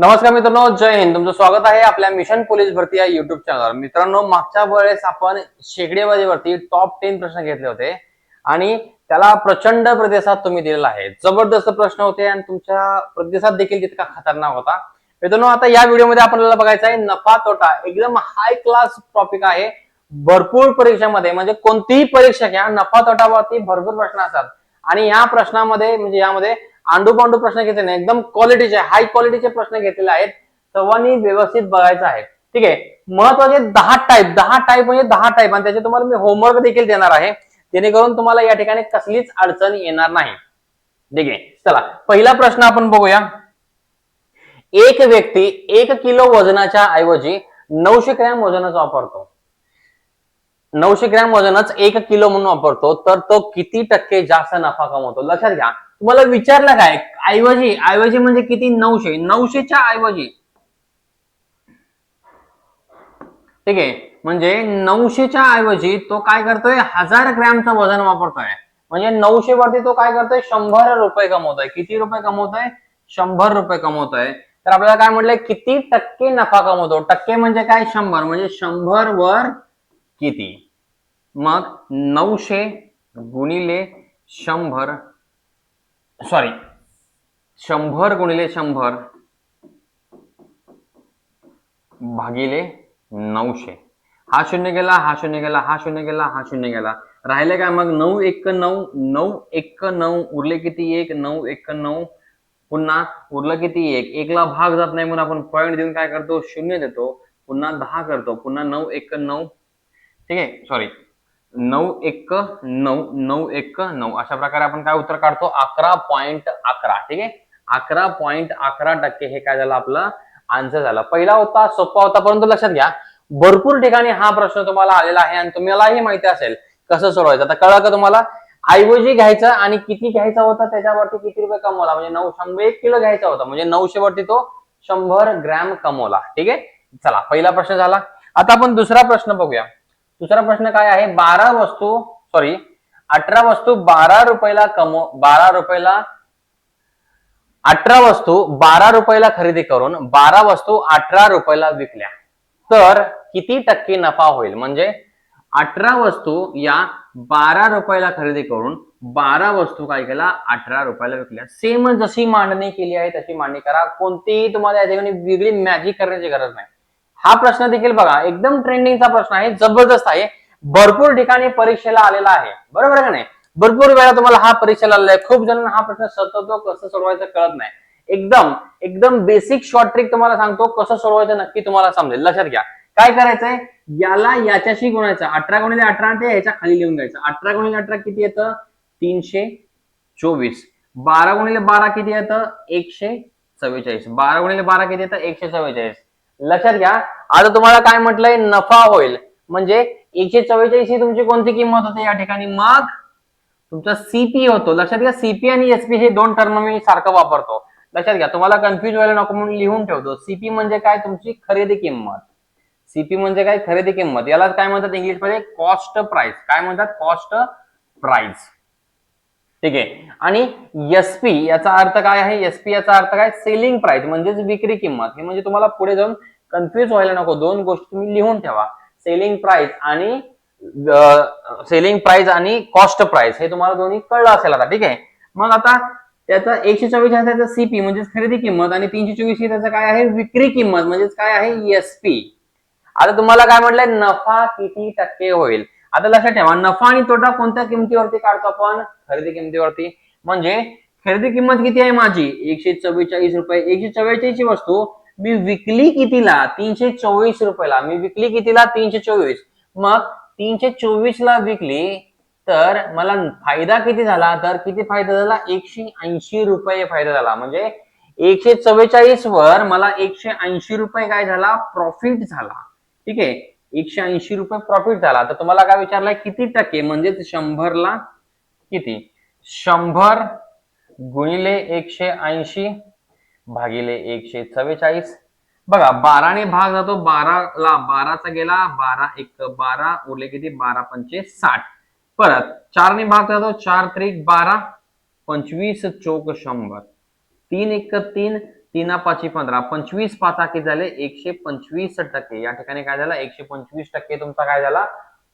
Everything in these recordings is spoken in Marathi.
नमस्कार मित्रांनो जय हिंद. तुमचं स्वागत आहे आपल्या मिशन पोलीस भरती या युट्यूब चॅनलवर मित्रांनो मागच्या वेळेस आपण शेकडेबाजीवरती टॉप टेन प्रश्न घेतले होते आणि त्याला प्रचंड प्रतिसाद तुम्ही दिलेला आहे. जबरदस्त प्रश्न होते आणि तुमचा प्रतिसाद देखील तितका खतरनाक होता. मित्रांनो आता या व्हिडिओमध्ये आपल्याला बघायचं आहे नफा तोटा एकदम हाय क्लास टॉपिक आहे. भरपूर परीक्षेमध्ये म्हणजे कोणतीही परीक्षा घ्या नफा तोटावरती भरपूर प्रश्न असतात. आणि या प्रश्नामध्ये म्हणजे यामध्ये आंडू पांडू प्रश्न घेतले नाही एकदम क्वालिटीचे हाय क्वालिटीचे प्रश्न घेतलेले आहेत. सर्वांनी व्यवस्थित बघायचं आहे. ठीक आहे? महत्त्वाचे दहा टाईप दहा टाईप म्हणजे दहा टाईप आणि त्याचे तुम्हाला मी होमवर्क देखील देणार आहे. जेणेकरून तुम्हाला या ठिकाणी कसलीच अडचण येणार नाही. ठीक आहे? चला पहिला प्रश्न आपण बघूया. एक व्यक्ती एक किलो वजनाच्या ऐवजी नऊशे ग्रॅम वजनाचा वापरतो. नऊशे ग्रॅम वजनच एक किलो म्हणून वापरतो तर तो किती टक्के जास्त नफा कमवतो? लक्षात घ्या. तुम्हाला विचारलं काय? ऐवजी ऐवजी म्हणजे किती? नऊशे. नऊशेच्या ऐवजी ठीक आहे. म्हणजे नऊशेच्या ऐवजी तो काय करतोय? हजार ग्रॅमचं वजन वापरतोय. म्हणजे नऊशे वरती तो काय करतोय? शंभर रुपये कमवतोय. किती रुपये कमवतोय? शंभर रुपये कमवतोय. तर आपल्याला काय म्हटलंय? किती टक्के नफा कमवतो? टक्के म्हणजे काय? शंभर. म्हणजे शंभर वर किती? मग नऊशे गुणिले शंभर सॉरी शंभर गुणिले शंभर भागिले नऊशे. हा शून्य गेला हा शून्य गेला हा शून्य गेला हा शून्य गेला. राहिले काय मग? नऊ एक नऊ नऊ एक नऊ उरले किती एक? नऊ एक नऊ. पुन्हा उरलं किती एक? एकला भाग जात नाही म्हणून आपण पॉईंट देऊन काय करतो? शून्य देतो. पुन्हा दहा करतो. पुन्हा नऊ एक नऊ. ठीक आहे? सॉरी नऊ एक नऊ नऊ एक नऊ. अशा प्रकारे आपण काय उत्तर काढतो? अकरा पॉइंट अकरा ठीक आहे? अकरा पॉइंट अकरा टक्के हे काय झालं आपलं? आन्सर झालं. पहिला होता सोपा होता परंतु लक्षात घ्या भरपूर ठिकाणी हा प्रश्न तुम्हाला आलेला आहे आणि तुम्हालाही माहिती असेल कसं सोडवायचं. आता कळलं का तुम्हाला? ऐवजी घ्यायचं आणि किती घ्यायचा होता? त्याच्यावरती किती रुपये कमवला? म्हणजे नऊ शंभर एक किलो घ्यायचा होता. म्हणजे नऊशे वरती तो शंभर ग्रॅम कमवला. ठीक आहे? चला पहिला प्रश्न झाला. आता आपण दुसरा प्रश्न बघूया. दुसरा प्रश्न काय आहे? बारा वस्तू सॉरी अठरा वस्तू बारा रुपयाला कमव बारा रुपयाला अठरा वस्तू बारा रुपयाला खरेदी करून बारा वस्तू अठरा रुपयाला विकल्या. तर किती टक्के नफा होईल? म्हणजे अठरा वस्तू या बारा रुपयाला खरेदी करून बारा वस्तू काय केला? अठरा रुपयाला विकल्या. सेम जशी मांडणी केली आहे तशी मांडणी करा. कोणतीही तुम्हाला या ठिकाणी वेगळी मॅजिक करण्याची गरज नाही. हा प्रश्न देखील बघा एकदम ट्रेंडिंगचा प्रश्न आहे जबरदस्त आहे. भरपूर ठिकाणी परीक्षेला आलेला आहे. बरोबर आहे का नाही? भरपूर वेळा तुम्हाला हा परीक्षेला आलेला आहे. खूप जणांना हा प्रश्न सततो कसं सोडवायचं कळत नाही. एकदम एकदम बेसिक शॉर्ट ट्रिक तुम्हाला सांगतो कसं सोडवायचं नक्की तुम्हाला समजेल. लक्षात घ्या. काय करायचंय? याला याच्याशी गुणायचं. अठरा गुणिले अठरा ते याच्या खाली लिहून घ्यायचं. अठरा गुणिले अठरा किती येतं? तीनशे चोवीस. बारा गुणिले बारा किती येतं? एकशे चव्वेचाळीस. बारा गुणिले बारा किती येतं? एकशे चव्वेचाळीस. लक्षात घ्या. आता तुम्हाला काय म्हटलंय? नफा होईल. म्हणजे एकशे चव्वेचाळीस ही तुमची कोणती किंमत होते या ठिकाणी? मग तुमचा सीपी होतो. लक्षात घ्या सीपी आणि एसपी हे दोन टर्म मी सारखं वापरतो. लक्षात घ्या तुम्हाला कन्फ्युज व्हायला नको म्हणून लिहून ठेवतो. सीपी म्हणजे काय? तुमची खरेदी किंमत. सीपी म्हणजे काय? खरेदी किंमत. याला काय म्हणतात इंग्लिशमध्ये? कॉस्ट प्राइस काय म्हणतात? कॉस्ट प्राइस ठीक आहे. आणि एसपी याचा अर्थ काय आहे? एसपी याचा अर्थ काय? सेलिंग प्राइस म्हणजेच विक्री किंमत. हे म्हणजे तुम्हाला पुढे जाऊन कन्फ्युज व्हायला नको. दोन गोष्टी तुम्ही लिहून ठेवा. सेलिंग प्राइस आणि सेलिंग प्राइस आणि कॉस्ट प्राइस हे तुम्हाला दोन्ही कळलं असेल आता. ठीक आहे? मग आता त्याचा एकशे चोवीस आहे त्याचा सीपी म्हणजेच खरेदी किंमत आणि तीनशे चोवीस ही त्याचं काय आहे? विक्री किंमत म्हणजेच काय आहे? एसपी आता तुम्हाला काय म्हटलंय? नफा किती टक्के होईल? आता लक्षात ठेवा नफा आणि तोटा कोणत्या किमतीवरती काढतो आपण? खरेदी किमतीवरती. म्हणजे खरेदी किंमत किती आहे माझी? एकशे चव्वेचाळीस रुपये. एकशे चव्वेचाळीस ची वस्तू मी विकली कितीला? तीनशे चोवीस रुपयाला. मी विकली कितीला? तीनशे चोवीस. मग तीनशे चोवीस ला विकली तर मला फायदा किती झाला? तर किती फायदा झाला? एकशे ऐंशी रुपये फायदा झाला. म्हणजे एकशे चव्वेचाळीस वर मला एकशे ऐंशी रुपये काय झाला? प्रॉफिट झाला. ठीक आहे? एकशे ऐंशी रुपये प्रॉफिट झाला. तर तुम्हाला काय विचारलाय? किती टक्के? म्हणजेच शंभरला किती? शंभर गुणिले एकशे ऐंशी भागिले एकशे चव्वेचाळीस. बघा बाराने भाग जातो बाराला बाराचा गेला बारा एक बारा उरले किती? बारा पंचे साठ. परत चारने भाग जातो चार त्रिक बारा पंचवीस चौक शंभर. तीन एक तीन तीना पाची पंधरा. पंचवीस पाचा किती झाले? एकशे पंचवीस टक्के. या ठिकाणी काय झालं? एकशे पंचवीस टक्के तुमचा काय झाला?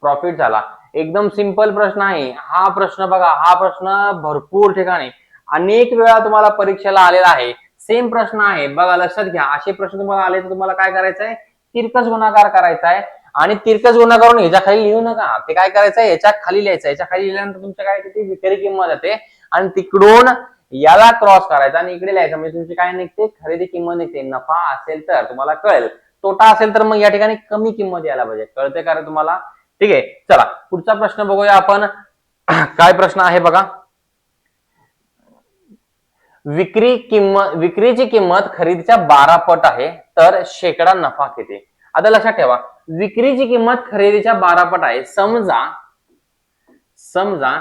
प्रॉफिट झाला. एकदम सिंपल प्रश्न आहे. हा प्रश्न बघा. हा प्रश्न भरपूर ठिकाणी अनेक वेळा तुम्हाला परीक्षेला आलेला आहे. सेम प्रश्न आहे. बघा लक्षात घ्या. असे प्रश्न तुम्हाला आले तर तुम्हाला काय करायचं आहे? तिरकस गुणाकार करायचा आहे. आणि तिरकस गुन्हा करून ह्याच्या खाली लिहू नका. ते काय करायचं आहे? याच्या खाली लिहायचं याच्या खाली लिहिल्यानंतर तुमच्या काय किती? विक्री किंमत येते. आणि तिकडून याला क्रॉस करायचा आणि इकडे लिहायचं. म्हणजे तुमची काय निघते? खरेदी किंमत निघते. नफा असेल तर तुम्हाला कळेल. तोटा असेल तर मग या ठिकाणी कमी किंमत यायला पाहिजे. कळते का तुम्हाला? ठीक आहे चला. पुढचा प्रश्न बघूया आपण. काय प्रश्न आहे बघा? विक्री किंमत विक्रीची किंमत खरेदीच्या बारा पट आहे तर शेकडा नफा किती? आता लक्षात ठेवा. विक्रीची किंमत खरेदीच्या बारा पट आहे. समजा समजा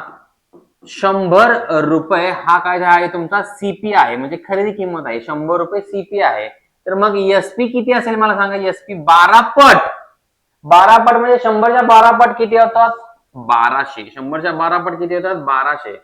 शंभर रुपये हा काय आहे तुमचा सीपी आहे म्हणजे खरेदी किंमत आहे. शंभर रुपये सीपी आहे. तर मग एसपी किती असेल मला सांगा? एसपी बारा पट. बारा पट म्हणजे शंभरच्या बारा पट किती होतात? बाराशे. शंभरच्या बारा पट किती होतात? बाराशे.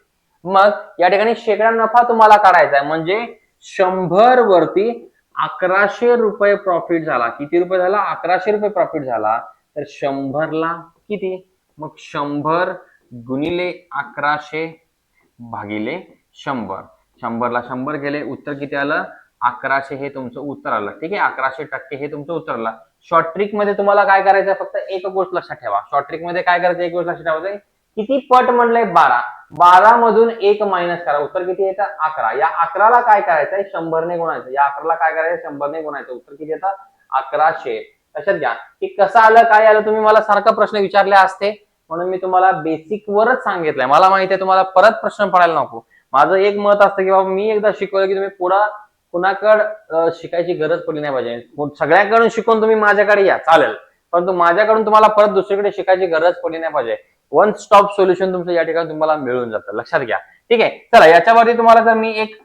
मग या ठिकाणी शेकडा नफा तुम्हाला काढायचा आहे. म्हणजे शंभर वरती अकराशे रुपये प्रॉफिट झाला. किती रुपये झाला? अकराशे रुपये प्रॉफिट झाला. तर शंभरला किती? मग शंभर गुणिले अकराशे भागिले शंभर. शंभरला शंभर गेले उत्तर किती आलं? अकराशे हे तुमचं उत्तर आलं. ठीक आहे? अकराशे टक्के हे तुमचं उत्तर आलं. शॉर्ट ट्रिकमध्ये तुम्हाला काय करायचं फक्त एक गोष्ट लक्षात ठेवा. शॉर्ट ट्रिकमध्ये काय करायचं एक गोष्ट लक्षात ठेवायचं म्हणजे किती पट म्हणलंय बारा. बारा मधून एक मायनस करा. उत्तर किती येतं? अकरा. या अकराला काय करायचंय? शंभरने गुणायचं. या अकराला काय करायचं शंभरने गुणायचं. उत्तर किती येतं? अकराशे. लक्षात घ्या. की कसं आलं काय आलं? तुम्ही मला सारखा प्रश्न विचारले असते. म्हणून मी तुम्हाला बेसिक वरच सांगितलंय. मला माहिती आहे तुम्हाला परत प्रश्न पडायला नको. माझं एक मत असतं की बाबा मी एकदा शिकवलं की तुम्ही पुढा कुणाकडं शिकायची गरज पडली नाही पाहिजे. सगळ्यांकडून शिकून तुम्ही माझ्याकडे या चालेल. परंतु माझ्याकडून तुम्हाला परत दुसरीकडे शिकायची गरज पडली नाही पाहिजे. वन स्टॉप सोल्युशन तुमचं या ठिकाणी तुम्हाला मिळून जातं. लक्षात घ्या. ठीक आहे? चला याच्यावरती तुम्हाला जर मी एक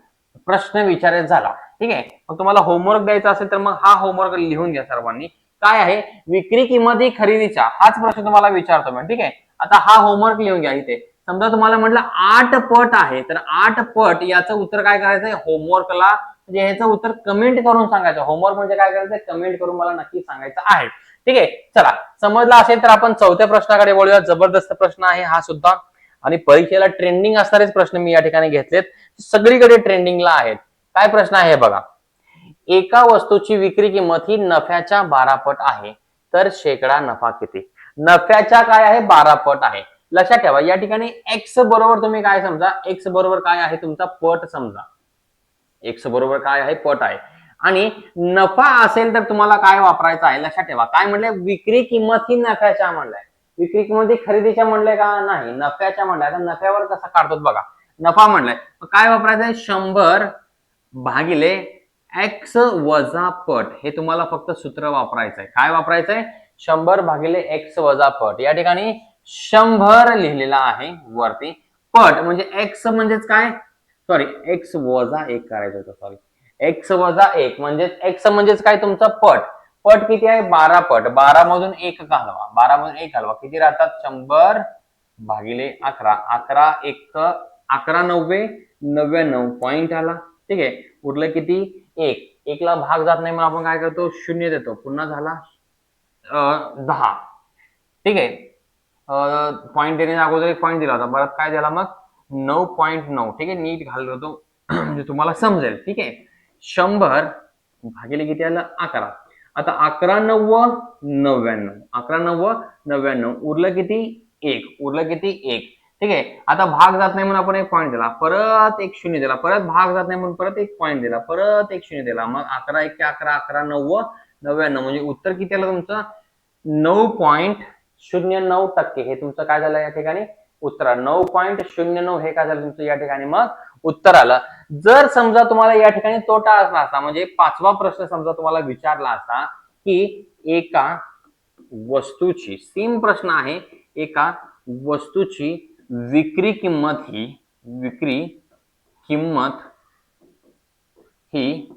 प्रश्न विचारायचा झाला ठीक आहे? मग तुम्हाला होमवर्क द्यायचा असेल तर मग हा होमवर्क लिहून घ्या सर्वांनी. काय आहे? विक्री किंमत ही खरेदीच्या. हाच प्रश्न तुम्हाला विचारतो मी ठीक आहे? आता हा होमवर्क लिहून घ्या इथे. समजा तुम्हाला म्हटलं आठ पट आहे तर आठ पट याचं उत्तर काय करायचंय? होमवर्कला म्हणजे ह्याचं उत्तर कमेंट करून सांगायचं. होमवर्क म्हणजे काय करायचं कमेंट करून मला नक्की सांगायचं आहे. ठीक आहे? चला. समजला असेल तर आपण चौथ्या प्रश्नाकडे बोलूया जबरदस्त प्रश्न आहे हा सुद्धा. आणि परीक्षेला ट्रेंडिंग असणारेच प्रश्न मी या ठिकाणी घेतलेत. सगळीकडे ट्रेंडिंगला आहेत. काय प्रश्न आहे बघा. एका वस्तूची विक्री किंमत ही नफ्याच्या बारा पट आहे. तर शेकडा नफा किती? नफ्याच्या काय आहे? बारा पट आहे. लक्षात ठेवा या ठिकाणी एक्स बरोबर तुम्ही काय समजा? एक्स बरोबर काय आहे? तुमचा पट समजा. एक्स बरोबर काय आहे? पट आहे. आणि नफा असेल तर तुम्हाला काय वापरायचं आहे? लक्षात ठेवा. काय म्हणलंय? विक्री किंमत ही नफ्याच्या म्हणलंय. विक्री किंमत ही खरेदीच्या म्हणलंय का? नाही. नफ्याच्या म्हणलंय. तर नफ्यावर कसा काढतो बघा. नफा म्हणलाय. काय वापरायचं आहे शंभर भागिले एक्स वजा पट हे तुम्हाला फक्त सूत्र वापरायचं आहे काय वापरायचं आहे शंभर भागिले एक्स वजा पट. या ठिकाणी शंभर लिहिलेला आहे वरती. पट म्हणजे एक्स म्हणजेच काय? सॉरी एक्स वजा एक करायचं होतं सॉरी एक्स वजा एक म्हणजेच एक्स म्हणजेच काय तुमचा? पट. पट किती आहे? बारा पट. बारा मधून एक घालवा. बारा मधून एक घालवा. किती राहतात? शंभर भागिले अकरा. अकरा एक अकरा नव्वे नव्याण्णव पॉइंट आला. ठीक आहे. उरलं किती? एक. एकला भाग जात नाही मग आपण काय करतो? शून्य देतो. पुन्हा झाला अं, दहा. ठीक आहे. पॉईंट देण्याच्या अगोदर एक पॉईंट दिला होता. परत काय झाला मग? नऊ पॉईंट नऊ. ठीक आहे. नीट घाललो होतो म्हणजे तुम्हाला समजेल. ठीक आहे. शंभर भागिले किती आलं? अकरा. आता अकरा नव्व नव्याण्णव. अकरा नव्व नव्याण्णव. उरलं किती? एक. उरलं किती? एक. ठीक आहे? आता भाग जात नाही म्हणून आपण एक पॉईंट दिला. परत एक शून्य दिला. परत भाग जात नाही म्हणून परत एक पॉईंट दिला. परत एक शून्य दिला. मग अकरा एक अकरा अकरा नव्व नव्याण्णव. म्हणजे उत्तर किती आलं तुमचं? नऊ पॉईंट शून्य नऊ टक्के. हे तुमचं काय झालं या ठिकाणी? उत्तर नऊ पॉईंट शून्य नऊ हे काय झालं तुमचं या ठिकाणी? मग उत्तर आलं. जर समजा तुम्हाला या ठिकाणी तोटा असला असता म्हणजे पाचवा प्रश्न समजा तुम्हाला विचारला असता की एका वस्तूची सेम प्रश्न आहे एका वस्तूची विक्री किंमत ही विक्री किंमत ही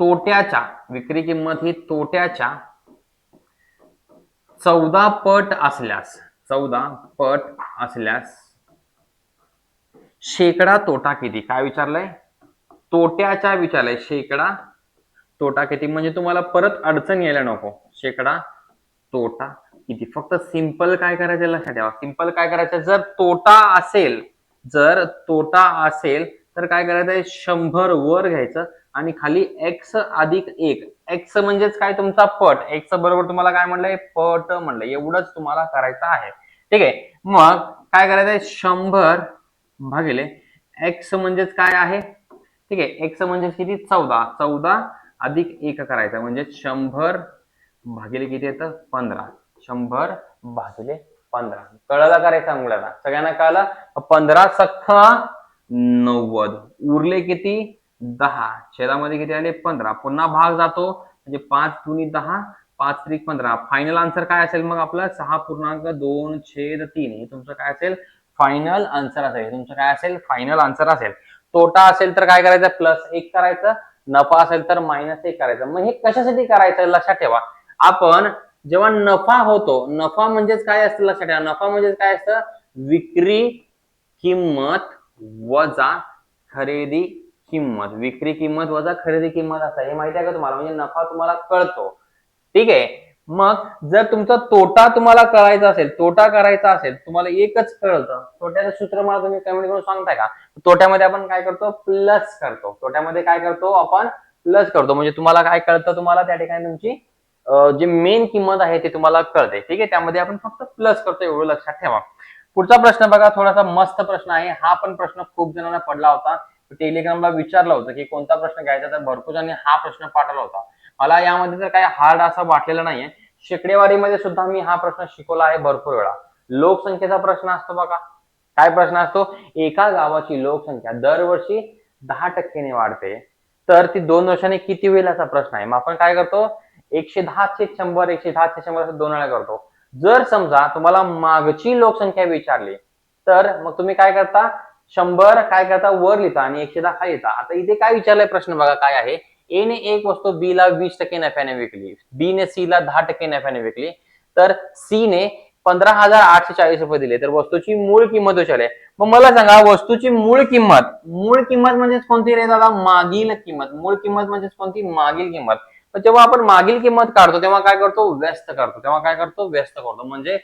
तोट्याच्या विक्री किंमत ही तोट्याच्या चौदा पट असल्यास चौदा पट असल्यास शेकडा तोटा किती? काय विचारलंय? तोट्याच्या विचारलंय शेकडा तोटा किती? म्हणजे तुम्हाला परत अडचण यायला नको. शेकडा तोटा. किती? फक्त सिंपल काय करायचं लक्षात ठेवा. सिंपल काय करायचं? जर तोटा असेल जर तोटा असेल तर काय करायचं शंभर वर घ्यायचं आणि खाली एक्स अधिक एक. एक्स म्हणजेच काय? तुमचा पट. एक्स बरोबर तुम्हाला काय म्हणलंय? पट म्हणलं एवढंच तुम्हाला करायचं आहे. ठीक आहे? मग काय करायचंय? शंभर भागिले एक्स म्हणजेच काय आहे? ठीक आहे? एक्स म्हणजे किती? चौदा. चौदा अधिक एक करायचं म्हणजे शंभर भागिले किती येतं? पंधरा. शंभर भागिले पंधरा. कळलं रे मुलाला? सगळ्यांना कळलं? पंधरा सख्खा नव्वद. उरले किती? दहा. छेदामध्ये किती आले? पंधरा. पुन्हा भाग जातो. म्हणजे पाच दुनी दहा पाच त्रिक पंधरा. फायनल आन्सर काय असेल मग आपलं? सहा पूर्णांक दोन छेद तीन. हे तुमचं काय असेल? फायनल आन्सर असेल. तुमचं काय असेल? फायनल आन्सर असेल. तोटा असेल तर काय करायचं? प्लस एक करायचं. नफा असेल तर मायनस एक करायचं. मग हे कशासाठी करायचं? लक्षात ठेवा. आपण जेव्हा नफा होतो नफा म्हणजेच काय असतं लक्षात ठेवा. नफा म्हणजेच काय असतं? विक्री किंमत वजा खरेदी किंमत. विक्री किंमत वजा खरेदी किंमत असं हे माहिती आहे का तुम्हाला? म्हणजे नफा तुम्हाला कळतो. ठीक आहे? मग जर तुमचा तोटा तुम्हाला करायचा असेल तोटा करायचा असेल तुम्हाला एकच कळतं. तोट्याचं सूत्र मला तुम्ही कमेंट करून सांगताय का? तोट्यामध्ये आपण काय करतो? प्लस करतो. तोट्यामध्ये काय करतो? आपण प्लस करतो. म्हणजे तुम्हाला काय कळतं तुम्हाला? त्या ठिकाणी तुमची जी मेन किंमत आहे ते तुम्हाला कळते. ठीक आहे? त्यामध्ये आपण फक्त प्लस करतो एवढं लक्षात ठेवा. पुढचा प्रश्न बघा थोडासा मस्त प्रश्न आहे. हा पण प्रश्न खूप जणांना पडला होता. टेलिग्रामला विचारलं होतं की कोणता प्रश्न घ्यायचा? तर भरपूर जणांनी हा प्रश्न पाठवला होता. मला यामध्ये तर काही हार्ड असं वाटलेलं नाहीये. शेकडेवारीमध्ये सुद्धा मी हा प्रश्न शिकवला आहे भरपूर वेळा. लोकसंख्येचा प्रश्न असतो बघा. काय प्रश्न असतो? एका गावाची लोकसंख्या दरवर्षी दहा टक्क्याने वाढते. तर ती दोन वर्षांनी किती होईल असा प्रश्न आहे. मग आपण काय करतो? एकशे दहा ते शंभर एकशे दहा ते शंभर असं दोन वेळा करतो. जर समजा तुम्हाला मागची लोकसंख्या विचारली तर मग तुम्ही काय करता? शंभर काय करता? वर लिहिता आणि एकशे दहा लिहिता. आता इथे काय विचारलंय प्रश्न बघा काय आहे? ए ने एक वस्तू बी ला वीस टक्के नफ्याने विकली. बी ने सी ला दहा टक्के नफ्याने विकली. तर सी ने पंधरा हजार आठशे चाळीस रुपये दिले. तर वस्तूची मूळ किंमत विचारली मग मला सांगा वस्तूची मूळ किंमत. मूळ किंमत म्हणजेच कोणती रे दादा? मागील किंमत. मूळ किंमत म्हणजेच कोणती? मागील किंमत. जेव्हा आपण मागील किंमत काढतो तेव्हा काय करतो? व्यस्त करतो. तेव्हा काय करतो? व्यस्त करतो. म्हणजे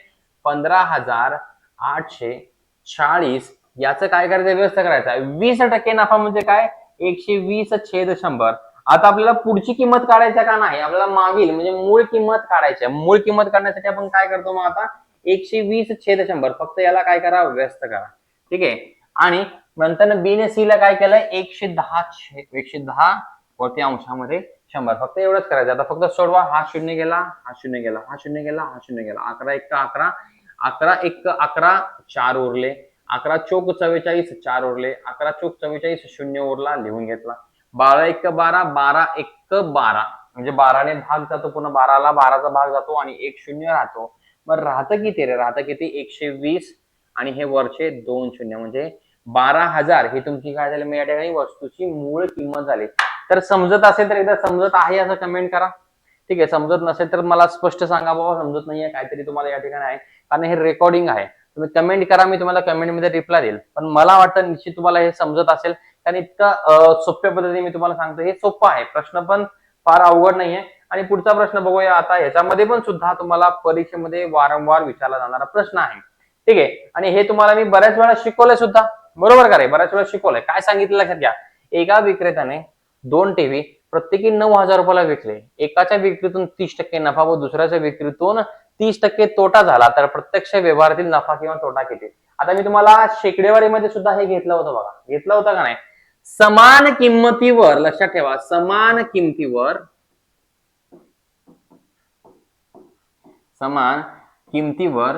पंधरा हजार आठशे चाळीस याचं काय करायचं? व्यस्त करायचं. वीस टक्के नफा म्हणजे काय? एकशे वीस छेद शंभर. आता आपल्याला पुढची किंमत काढायची का नाही? आपल्याला मागील म्हणजे मूळ किंमत काढायची आहे. मूळ किंमत काढण्यासाठी आपण काय करतो मग आता? एकशे वीस छेद शंभर. फक्त याला काय करा? व्यस्त करा. ठीक आहे? आणि नंतर बी ने सी ला काय केलं? एकशे दहा छे- एकशे दहा वरती अंशामध्ये शंभर. फक्त एवढंच करायचं. आता फक्त सोडवा. हा शून्य गेला हा शून्य गेला हा शून्य गेला हा शून्य गेला. अकरा एक अकरा. अकरा एक अकरा चार उरले. अकरा चोक चव्वेचाळीस चार उरले. अकरा चोक चव्वेचाळीस शून्य उरला लिहून घेतला. बारा एक बारा. बारा एक बारा. म्हणजे बाराने भाग जातो पुन्हा बाराला बाराचा भाग जातो आणि एक शून्य राहतो. मग राहतं किती रे? राहतं किती? एकशे वीस आणि हे वरचे दोन शून्य. म्हणजे बारा हजार ही तुमची काय झाली? मी या ठिकाणी वस्तूची मूळ किंमत झाली. तर समजत असेल तर एकदा समजत आहे असं कमेंट करा. ठीक आहे समजत नसेल तर मला स्पष्ट सांगा बाबा समजत नाहीये काहीतरी तुम्हाला या ठिकाणी आहे. कारण हे रेकॉर्डिंग आहे. तुम्ही कमेंट करा मी तुम्हाला कमेंटमध्ये रिप्लाय देईल. पण मला वाटतं निश्चित तुम्हाला हे समजत असेल. कारण इतकं सोप्या पद्धतीने मी तुम्हाला सांगतो हे सोपं आहे. प्रश्न पण फार अवघड नाहीये. आणि पुढचा प्रश्न बघूया आता ह्याच्यामध्ये पण सुद्धा तुम्हाला परीक्षेमध्ये वारंवार विचारला जाणारा प्रश्न आहे. ठीक आहे? आणि हे तुम्हाला मी बऱ्याच वेळा शिकवलंय सुद्धा. बरोबर का रे? बऱ्याच वेळा शिकवलंय. काय सांगितलं लक्षात घ्या. एका विक्रेत्याने दोन टीव्ही प्रत्येकी नऊ हजार रुपयाला विकले. एकाच्या विक्रीतून तीस टक्के नफा व दुसऱ्याच्या विक्रीतून तीस टक्के तोटा झाला. तर प्रत्यक्ष व्यवहारातील नफा किंवा तोटा किती? आता मी तुम्हाला शेकडेवारीमध्ये सुद्धा हे घेतलं होतं बघा. घेतलं होतं का नाही? समान किंमतीवर लक्षात ठेवा समान किमतीवर समान किमतीवर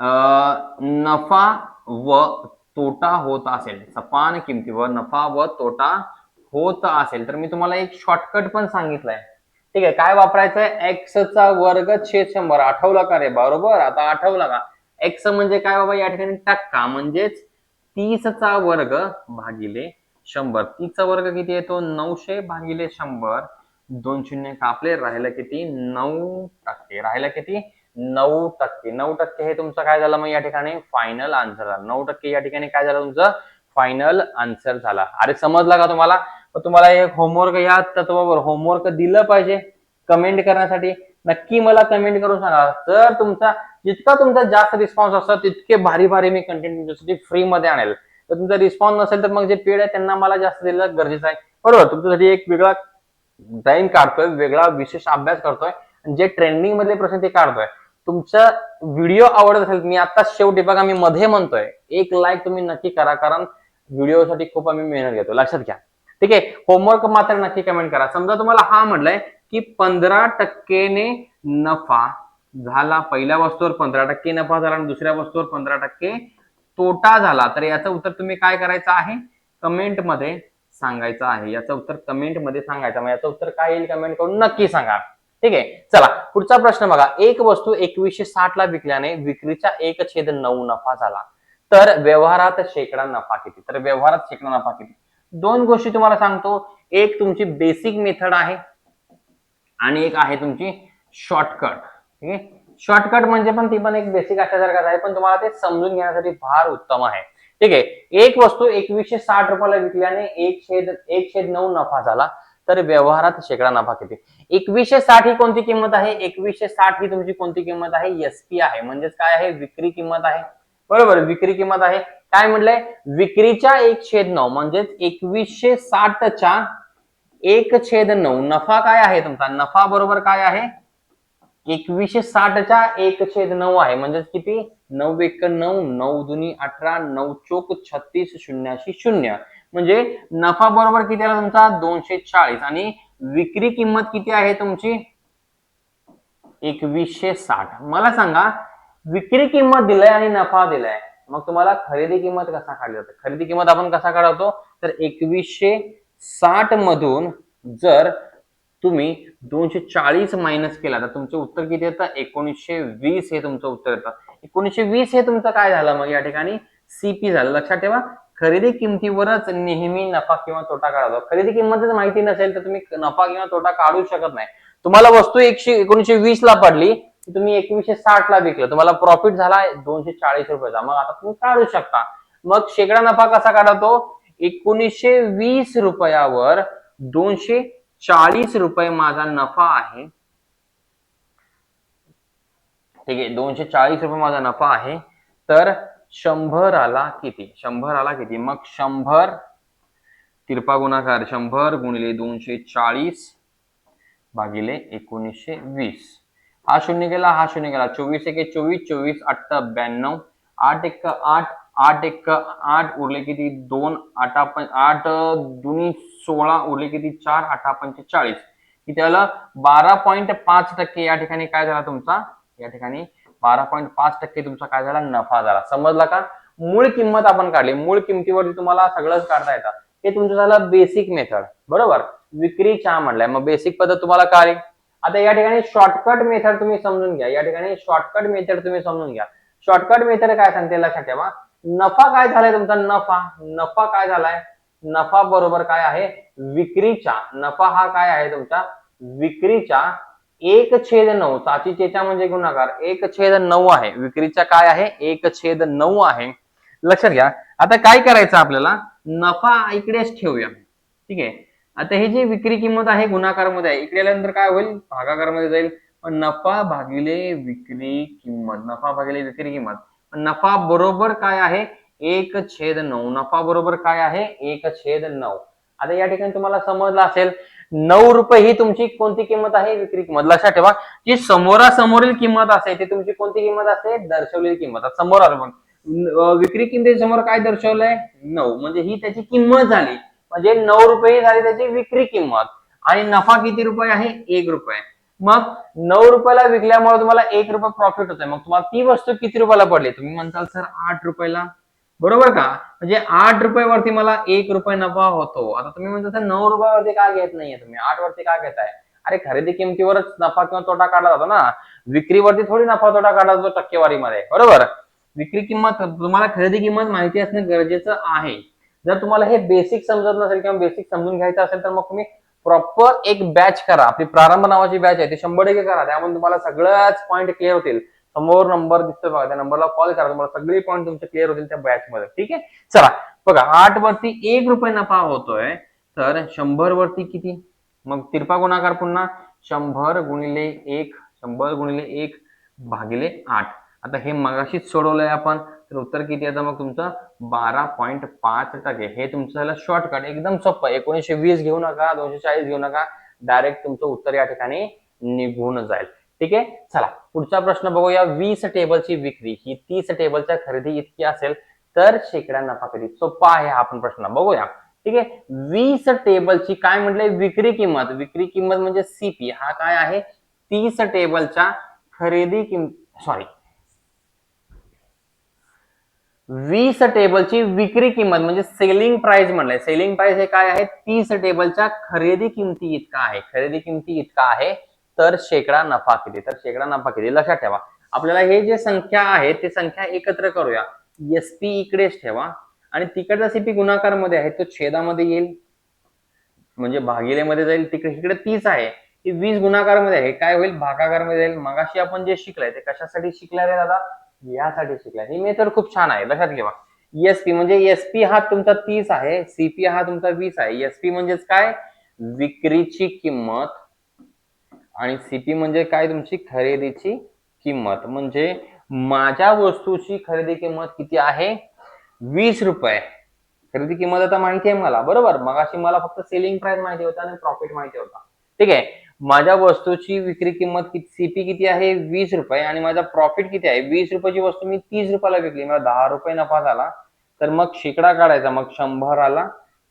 अं, नफा व तोटा होत असेल. समान किमतीवर नफा व तोटा होत असेल तर मी तुम्हाला एक शॉर्टकट पण सांगितलंय. ठीक आहे काय वापरायचंय? एक्सचा वर्ग छेद शंभर. आठवला का रे? बरोबर? आता आठवला का? एक्स म्हणजे काय बाबा? या ठिकाणी टक्का. म्हणजेच तीसचा वर्ग भागिले शंभर. तीसचा वर्ग किती येतो? नऊशे भागिले शंभर. दोन शून्य कापले राहिलं किती? नऊ टक्के. राहिलं किती? नऊ टक्के. नऊ टक्के हे तुमचं काय झालं मग या ठिकाणी? फायनल आन्सर झालं. नऊ टक्के या ठिकाणी काय झालं तुमचं? फायनल आन्सर झाला. अरे समजला का तुम्हाला? तुम्हाला एक होमवर्क या तत्वावर होमवर्क दिलं पाहिजे कमेंट करण्यासाठी. नक्की मला कमेंट करून सांगा. तर तुमचा जितका तुमचा जास्त रिस्पॉन्स असतो तितके भारी भारी मी कंटेंट तुमच्यासाठी फ्री मध्ये आणेल. तर तुमचा रिस्पॉन्स नसेल तर मग जे पेड आहे त्यांना मला जास्त दिलं गरजेचं आहे. बरोबर? तुमच्यासाठी एक वेगळा टाइम काढतोय वेगळा विशेष अभ्यास करतोय आणि जे ट्रेंडिंग मधले प्रश्न ते काढतोय. तुमचा व्हिडिओ आवडत असेल मी आता शेवटी बघा मी मध्ये म्हणतोय. एक लाईक तुम्ही नक्की करा कारण व्हिडिओसाठी खूप आम्ही मेहनत घेतो. लक्षात घ्या. ठीक आहे? होमवर्क मात्र नक्की कमेंट करा. समजा तुम्हाला हा म्हटलंय की पंधरा टक्केने नफा झाला पहिल्या वस्तूवर पंधरा टक्के नफा झाला आणि दुसऱ्या वस्तूवर पंधरा टक्के तोटा झाला. तर याचं उत्तर तुम्ही काय करायचं आहे? कमेंटमध्ये सांगायचं आहे. याचं उत्तर कमेंटमध्ये सांगायचं मग याचं उत्तर काय येईल कमेंट करून नक्की सांगा. ठीक आहे? चला पुढचा प्रश्न बघा. एक वस्तू एकवीसशे साठ ला विकल्याने विक्रीचा एक छेद नऊ नफा झाला. तर व्यवहारात शेकडा नफा किती? तर व्यवहारात शेकडा नफा किती? दोन गोष्टी तुम्हाला सांगतो. एक तुमची बेसिक मेथड आहे आणि एक आहे तुमची शॉर्टकट ठीक आहे? शॉर्टकट म्हणजे पण ती पण एक बेसिक अशासारखाच आहे पण तुम्हाला ते समजून घेण्यासाठी फार उत्तम आहे. ठीक आहे? एक वस्तू एकवीसशे साठ रुपयाला विकल्याने एक छेद एक छेद नऊ नफा झाला तर व्यवहारात शेकडा नफा किती? एकवीसशे साठ ही कोणती किंमत आहे? एकवीसशे साठ ही तुमची कोणती किंमत आहे? एसपी आहे. म्हणजेच काय आहे? विक्री किंमत आहे. बरोबर विक्री किंमत आहे. काय म्हटलंय? विक्रीच्या एक छेद नऊ म्हणजेच एकवीसशे साठच्या एक छेद नऊ. नफा काय आहे तुमचा? नफा बरोबर काय आहे? एकवीसशे साठच्या एक छेद नऊ आहे. म्हणजेच किती? नऊ एक नऊ नऊ दुनी अठरा नऊ चोक छत्तीस शून्याशी शून्य. म्हणजे नफा बरोबर किती आला तुमचा? दोनशे चाळीस. आणि विक्री किंमत किती आहे तुमची? एकवीसशे साठ. मला सांगा विक्री किंमत दिलाय आणि नफा दिलाय. मग तुम्हाला खरेदी किंमत कसा काढली जाते? खरेदी किंमत आपण कसा काढवतो तर एकवीसशे साठ मधून जर तुम्ही दोनशे चाळीस मायनस केला तर तुमचं उत्तर किती येतं? एकोणीसशे वीस हे तुमचं उत्तर येतं. एकोणीसशे वीस हे तुमचं काय झालं मग या ठिकाणी? सीपी झालं. लक्षात ठेवा खरेदी किमतीवरच नेहमी नफा किंवा तोटा काढतो खरेदी किंमतच माहिती नसेल तर तुम्ही नफा किंवा तोटा काढू शकत नाही. तुम्हाला वस्तू एकशे एकोणीसशे वीस ला पडली तुम्ही एकवीसशे साठ ला विकलं तुम्हाला प्रॉफिट झाला दोनशे चाळीस रुपयाचा. मग आता तुम्ही काढू शकता. मग शेकडा नफा कसा काढतो? एकोणीसशे वीस रुपयावर दोनशे चाळीस रुपये माझा नफा आहे. ठीक आहे दोनशे चाळीस रुपये माझा नफा आहे. तर शंभर आला किती? शंभर आला किती? मग शंभर तिरपा गुणाकार शंभर गुणिले दोनशे चाळीस भागिले एकोणीसशे वीस. हा शून्य गेला हा शून्य गेला चोवीस एक चोवीस चोवीस अठ्ठा ब्याण्णव. आठ एक आठ आठ एक आठ उरले किती? दोन आठ पण आठ दुनी सोळा उरले किती? चार आठा पंचेचाळीस किती आलं? बारा पॉईंट पाच टक्के. या ठिकाणी काय झाला तुमचा? या ठिकाणी बारा पॉईंट पाच टक्के तुमचा काय झाला? नफा झाला. समजला का? मूळ किंमत आपण काढली. मूळ किमतीवरती तुम्हाला सगळंच काढता येतं. हे तुमचं झालं बेसिक मेथड बरोबर? विक्री चहा म्हणलाय मग बेसिक पद्धत तुम्हाला काय आता या ठिकाणी शॉर्टकट मेथड तुम्ही समजून घ्या. या ठिकाणी शॉर्टकट मेथड तुम्ही समजून घ्या. शॉर्टकट मेथड काय सांगते लक्षात ठेवा. नफा काय झालाय तुमचा? नफा. नफा काय झालाय? नफा बरोबर काय आहे? विक्रीचा नफा हा काय आहे तुमचा? विक्रीच्या एक छेद नऊ. साची चेचा म्हणजे गुणाकार. एक छेद नऊ आहे. विक्रीचा काय आहे? एक छेद नऊ आहे. लक्षात घ्या. आता काय करायचं आपल्याला? नफा इकडेच ठेवूया. ठीक आहे? आता हे जी विक्री किंमत आहे गुणाकारमध्ये आहे इकडे आल्यानंतर काय होईल? भागाकारमध्ये जाईल. पण नफा भागिले विक्री किंमत नफा भागिले विक्री किंमत. नफा बरोबर काय आहे? एक छेद नऊ. नफा बरोबर काय आहे? एक छेद नऊ. आता या ठिकाणी तुम्हाला समजलं असेल नऊ रुपये ही तुमची कोणती किंमत आहे? विक्री किंमत. लक्षात ठेवा जी समोरासमोरील किंमत असते ती तुमची कोणती किंमत असते दर्शवलेली किंमत. समोर आलं पण विक्री किंमती समोर काय दर्शवलंय? नऊ. म्हणजे ही त्याची किंमत झाली. म्हणजे नऊ रुपये झाली त्याची विक्री किंमत आणि नफा किती रुपये आहे? एक रुपये. मग नऊ रुपयाला विकल्यामुळे तुम्हाला एक रुपये प्रॉफिट होतोय. मग तुम्हाला ती वस्तू किती रुपयाला पडली? तुम्ही म्हणताल सर आठ रुपयाला. बरोबर का? म्हणजे आठ रुपयावरती मला एक रुपये नफा होतो. आता तुम्ही म्हणता नऊ रुपयावरती का घेत नाहीये तुम्ही? आठ वरती का घेताय? अरे खरेदी किमतीवरच नफा किंवा तोटा काढला जातो ना. विक्रीवरती थोडी नफा तोटा काढला जातो टक्केवारीमध्ये. बरोबर? विक्री किंमत तुम्हाला खरेदी किंमत माहिती असणं गरजेचं आहे. जर तुम्हाला हे बेसिक समजत नसेल किंवा बेसिक समजून घ्यायचं असेल तर मग तुम्ही प्रॉपर एक बॅच करा. आपली प्रारंभ नावाची बॅच आहे ती शंभर टक्के करा. त्यामध्ये तुम्हाला सगळ्याच पॉईंट क्लिअर होतील. समोर नंबर दिसतोय बघा त्या नंबरला कॉल करा. तुम्हाला सगळे पॉईंट तुमचे क्लिअर होतील त्या बॅच मध्ये. ठीक आहे? चला बघा आठ वरती एक रुपये नफा होतोय. तर शंभर वरती किती? मग तिरपा गुणाकार पुन्हा शंभर गुणिले एक शंभर गुणिले एक भागिले आठ. आता हे मगाशीच सोडवलंय आपण. तर उत्तर किती येतं मग तुमचं? बारा पॉईंट पाच टक्के. हे तुमचं झालं शॉर्टकट एकदम सोपं. एकोणीसशे वीस घेऊ नका दोनशे चाळीस घेऊ नका. डायरेक्ट तुमचं उत्तर या ठिकाणी निघून जाईल. ठीक आहे? चला पुढचा प्रश्न बघूया. वीस टेबलची विक्री. ही तीस टेबलच्या खरेदी इतकी असेल तर शेकडा नफा कधी सोपा आहे हा आपण प्रश्न. बघूया. ठीक आहे? वीस टेबलची काय म्हटलंय? विक्री किंमत. विक्री किंमत म्हणजे सीपी हा काय आहे? तीस टेबलच्या खरेदी किंमत सॉरी वीस टेबलची विक्री किंमत म्हणजे सेलिंग प्राइस म्हणलंय. सेलिंग प्राइस हे काय आहे? तीस टेबलच्या खरेदी किमती इतका आहे. खरेदी किमती इतका आहे. तर शेकडा नफा किती? तर शेकडा नफा किती? लक्षात ठेवा. आपल्याला हे जे संख्या आहे ते संख्या एकत्र करूया. एस पी इकडेच ठेवा. आणि तिकडचा सीपी गुणाकारमध्ये आहे तो छेदामध्ये येईल. म्हणजे भागिलेमध्ये जाईल तिकडे इकडे तीस आहे. ती वीस गुणाकारमध्ये आहे. काय होईल? भागाकारमध्ये जाईल. मगाशी आपण जे शिकलाय ते कशासाठी शिकलाय रे दादा? यासाठी शिकलाय. ही मेथड खूप छान आहे लक्षात ठेवा. एसपी म्हणजे एसपी हा तुमचा तीस आहे सीपी हा तुमचा वीस आहे. एसपी म्हणजेच काय? विक्रीची किंमत आणि सीपी म्हणजे काय तुमची खरेदीची किंमत. म्हणजे माझ्या वस्तूची खरेदी किंमत किती आहे? वीस रुपये. खरेदी किंमत आता माहिती आहे मला बरोबर? मगाशी मला फक्त सेलिंग प्राइस माहिती होता आणि प्रॉफिट माहिती होता. ठीक आहे? माझ्या वस्तूची विक्री किंमत किती सीपी किती आहे? वीस रुपये. आणि माझा प्रॉफिट किती आहे? वीस रुपयाची वस्तू मी तीस रुपयाला विकली. मला दहा रुपये नफा झाला. तर मग शेकडा काढायचा. मग शंभर आला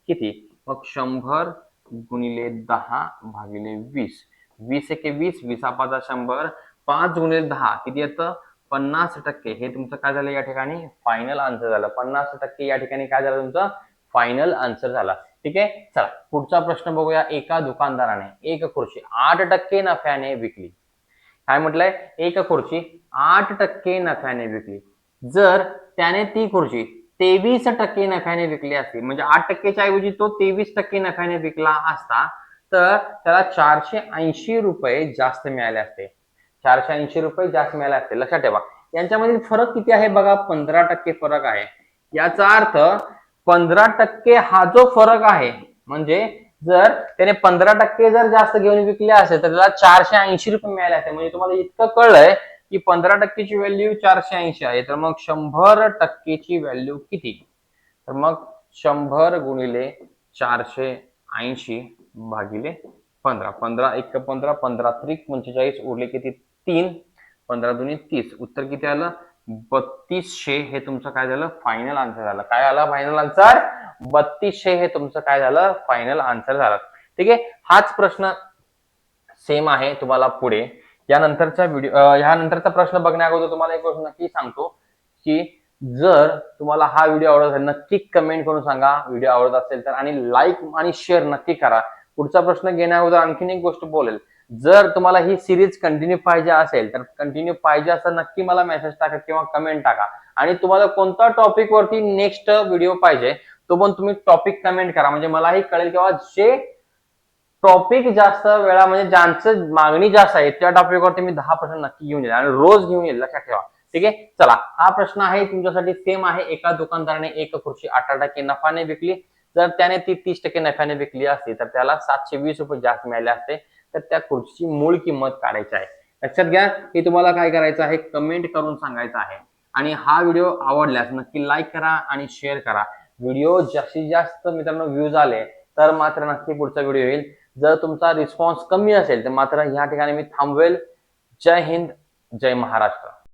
किती? मग शंभर गुणिले दहा भागिले वीस. वीस एके वीस वीस पाचा शंभर. पाच गुणिले दहा किती येतं? पन्नास टक्के. हे तुमचं काय झालं या ठिकाणी? फायनल आन्सर झालं. पन्नास टक्के या ठिकाणी काय झालं तुमचं? फायनल आन्सर झाला. ठीक आहे? चला पुढचा प्रश्न बघूया एका दुकानदाराने. एक खुर्ची आठ टक्के नफ्याने विकली. काय म्हटलंय? एक खुर्ची आठ टक्के नफ्याने विकली. जर त्याने ती खुर्ची तेवीस टक्के नफ्याने विकली असती म्हणजे आठ टक्केच्या ऐवजी तो तेवीस टक्के नफ्याने विकला असता तर त्याला चारशे ऐंशी रुपये जास्त मिळाले असते. चारशे ऐंशी रुपये जास्त मिळाले असते. लक्षात ठेवा. यांच्यामधील फरक किती आहे? बघा पंधरा टक्के फरक आहे. याचा अर्थ पंधरा टक्के हा जो फरक आहे म्हणजे जर त्याने पंधरा टक्के जर जास्त घेऊन विकले असेल तर त्याला चारशे ऐंशी रुपये मिळाले असते म्हणजे तुम्हाला इतकं कळलंय की पंधरा टक्केची व्हॅल्यू चारशे ऐंशी आहे. तर मग शंभर टक्केची व्हॅल्यू किती? तर मग शंभर गुणिले चारशे ऐंशी भागिले पंधरा. पंधरा एक पंधरा पंधरा त्रिक पंचेचाळीस उरले किती? तीन. पंधरा दोन्ही तीस. उत्तर किती आलं? बत्तीसशे हे तुमचं काय झालं? फायनल आन्सर झालं. काय आलं फायनल आन्सर बत्तीसशे हे तुमचं काय झालं? फायनल आन्सर झालं. ठीक आहे? हाच प्रश्न सेम आहे तुम्हाला पुढे. यानंतरच्या व्हिडिओ ह्या नंतरचा प्रश्न बघण्या अगोदर तुम्हाला एक गोष्ट नक्की सांगतो की जर तुम्हाला हा व्हिडिओ आवडत असेल नक्की कमेंट करून सांगा. व्हिडिओ आवडत असेल तर आणि लाईक आणि शेअर नक्की करा. पुढचा प्रश्न घेण्या अगोदर आणखीन एक गोष्ट बोलेल. जर तुम्हाला ही सिरीज कंटिन्यू पाहिजे असेल तर कंटिन्यू पाहिजे असं नक्की मला मेसेज टाका किंवा कमेंट टाका. आणि तुम्हाला कोणत्या टॉपिक वरती नेक्स्ट व्हिडिओ पाहिजे तो पण तुम्ही टॉपिक कमेंट करा. म्हणजे मलाही कळेल किंवा जे टॉपिक जास्त वेळा म्हणजे ज्यांचं मागणी जास्त आहे त्या टॉपिकवरती मी दहा पर्सेंट नक्की घेऊन येईल आणि रोज घेऊन येईल. लक्षात ठेवा. ठीक आहे? चला हा प्रश्न आहे तुमच्यासाठी सेम आहे. एका दुकानदाराने एक खुर्ची अठरा टक्के नफाने विकली. जर त्याने ती तीस टक्के नफ्याने विकली असती तर त्याला सातशे वीस रुपये जास्त मिळाले असते. तर त्या खुर्चीची मूळ किंमत काढायची आहे. लक्षात घ्या हे तुम्हाला काय करायचं आहे? कमेंट करून सांगायचं आहे. आणि हा व्हिडिओ आवडल्यास नक्की लाईक करा आणि शेअर करा. व्हिडिओ जास्तीत जास्त मित्रांनो व्ह्यूज आले तर मात्र नक्की पुढचा व्हिडिओ येईल. जर तुमचा रिस्पॉन्स कमी असेल तर मात्र ह्या ठिकाणी मी थांबवेल. जय हिंद जय महाराष्ट्र.